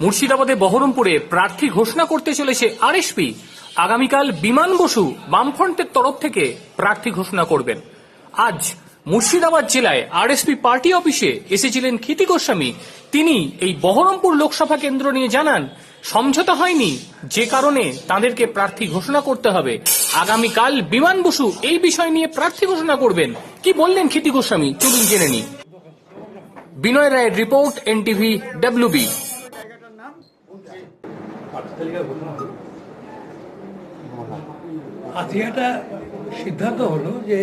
মুর্শিদাবাদে বহরমপুরে প্রার্থী ঘোষণা করতে চলেছে আরএসপি। আগামীকাল বিমান বসু বামফ্রন্টের তরফ থেকে প্রার্থী ঘোষণা করবেন। আজ মুর্শিদাবাদ জেলায় আরএসপি পার্টি অফিসে এসেছিলেন ক্ষিতি গোস্বামী। তিনি এই বহরমপুর লোকসভা কেন্দ্র নিয়ে জানান, সমঝোতা হয়নি। যে কারণে তাদেরকে প্রার্থী ঘোষণা করতে হবে। আগামীকাল বিমান বসু এই বিষয় নিয়ে প্রার্থী ঘোষণা করবেন। কি বললেন ক্ষিতি গোস্বামী? চলুন জেনে নিই। বিনয় রায়ের রিপোর্ট, এনটিভি, ডাব্লিউবি। আজকে একটা সিদ্ধান্ত হলো যে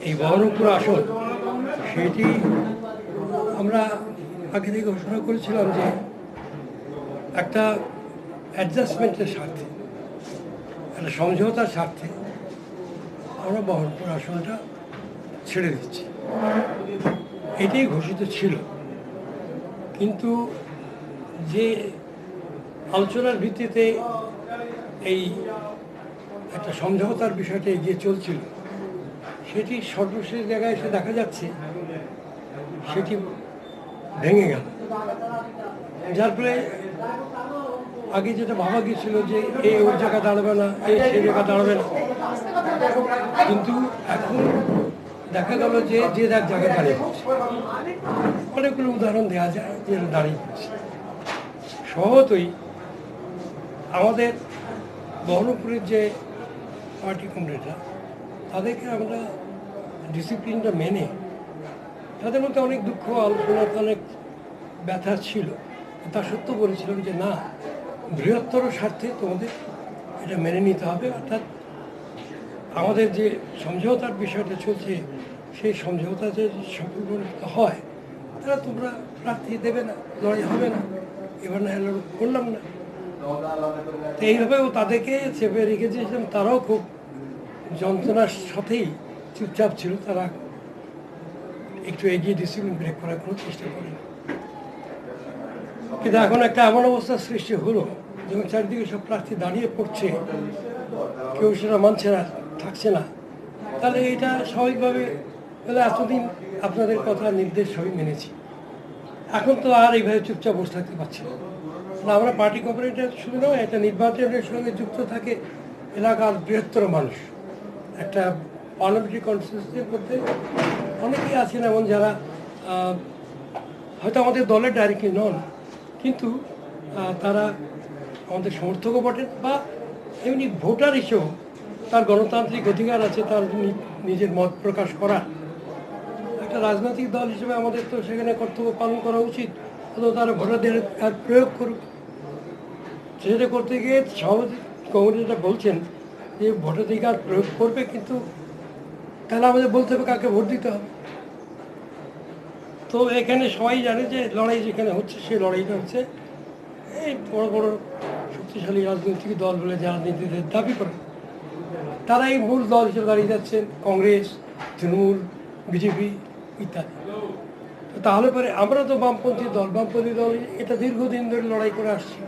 এই বহরমপুর আসন সেটি আমরা আগে থেকে ঘোষণা করেছিলাম যে একটা অ্যাডজাস্টমেন্টের স্বার্থে একটা সমঝোতার স্বার্থে আমরা বহরমপুর আসনটা ছেড়ে দিচ্ছি। এটাই ঘোষিত ছিল। কিন্তু যে আলোচনার ভিত্তিতে এই একটা সমঝোতার বিষয়টা এগিয়ে চলছিল। সেটি সর্বশেষ জায়গায় এসে দেখা যাচ্ছে, সেটি ভেঙে গেল। যার ফলে আগে যেটা ভাবা গিয়েছিল যে এই ওর জায়গা দাঁড়াবে না এই সেই জায়গা দাঁড়াবে না। কিন্তু এখন দেখা গেল যে যে যার জায়গায় দাঁড়িয়ে পড়ছে। অনেকগুলো উদাহরণ দেওয়া যায় যে দাঁড়িয়ে পড়ছে। সহতই আমাদের বহরমপুরের যে পার্টি কমরেডরা, তাদেরকে আমরা ডিসিপ্লিনটা মেনে তাদের মধ্যে অনেক দুঃখ, আলোচনা, অনেক ব্যথা ছিল। তা সত্ত্বেও বলেছিলাম যে, না, বৃহত্তর স্বার্থে তোমাদের এটা মেনে নিতে হবে। অর্থাৎ আমাদের যে সমঝোতার বিষয়টা চলছে, সেই সমঝোতা যে সম্পূর্ণ হয়, তারা তোমরা প্রার্থী দেবে না, লড়াই হবে না। এবার না করলাম না। এইভাবেও তাদেরকে চেপে রেখেছিলাম তারাও খুব যন্ত্রণার সাথেই চুপচাপ ছিল। তারা একটু এগিয়ে ডিসিপ্লিন ব্রেক করার কোনো চেষ্টা করেনি। কিন্তু এখন একটা এমন অবস্থার সৃষ্টি হলো যেমন চারিদিকে সব প্রার্থী দাঁড়িয়ে পড়ছে, কেউ সেটা মানছে না, থাকছে না। তাহলে এটা স্বাভাবিকভাবে তাহলে এতদিন আপনাদের কথা নির্দেশ সবই মেনেছি। এখন তো আর এইভাবে চুপচাপ বসে থাকতে পারছি না। না, আমরা পার্টি কোঅপারেটিভ শুধু নয় একটা নির্বাচনের সঙ্গে যুক্ত থাকে এলাকার বৃহত্তর মানুষ। একটা পার্লামেন্টারি কনস্টিটিউন্সির মধ্যে অনেকেই আছেন এমন যারা হয়তো আমাদের দলের ডাইরেক্টলি নন কিন্তু তারা আমাদের সমর্থকও বটেন বা এমনি ভোটার হিসেবেও তার গণতান্ত্রিক অধিকার আছে তার নিজের মত প্রকাশ করার। একটা রাজনৈতিক দল হিসেবে আমাদের তো সেখানে কর্তব্য পালন করা উচিত। অথবা তারা ভোটারদের আর প্রয়োগ করুক। সেটা করতে গিয়ে সভাপতি কংগ্রেসটা বলছেন, যে ভোটাধিকার প্রয়োগ করবে কিন্তু তাহলে আমাদের বলতে হবে কাকে ভোট দিতে হবে? তো এখানে সবাই জানে যে লড়াই যেখানে হচ্ছে, সেই লড়াইটা হচ্ছে এই বড় বড় শক্তিশালী রাজনৈতিক দলগুলো যারা নিজেদের দাবি করে। তারা এই মূল দল হিসেবে দাঁড়িয়ে যাচ্ছেন, কংগ্রেস, তৃণমূল, বিজেপি ইত্যাদি। তাহলে পরে আমরা তো বামপন্থী দল বামপন্থী দল এটা দীর্ঘদিন ধরে লড়াই করে আসছি।